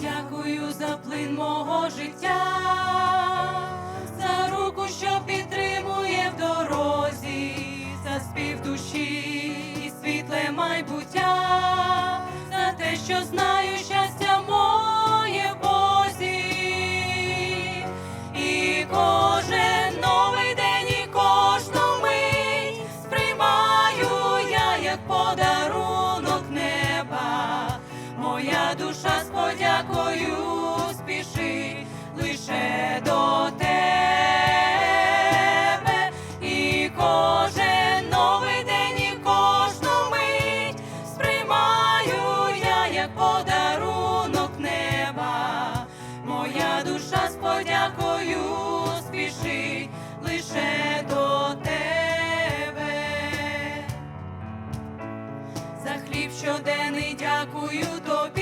Дякую за плин мого життя, за руку, що підтримує в дорозі, за спів душі і світле майбуття, за те, що знаю щастя моє в Бозі. І кожен новий день, і кожну мить сприймаю я як подарунок неба. Моя душа з Хліб щоденний дякую тобі.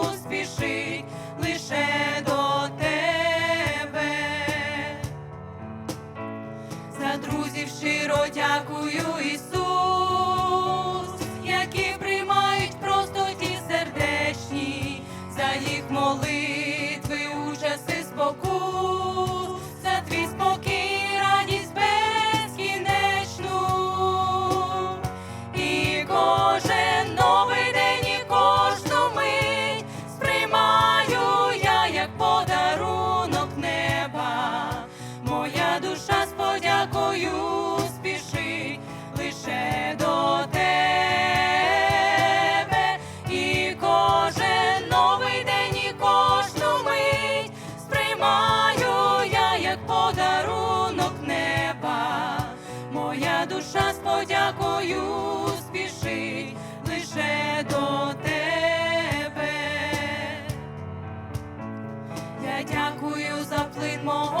Душа з подякою спішить лише до тебе. Я дякую за плин мого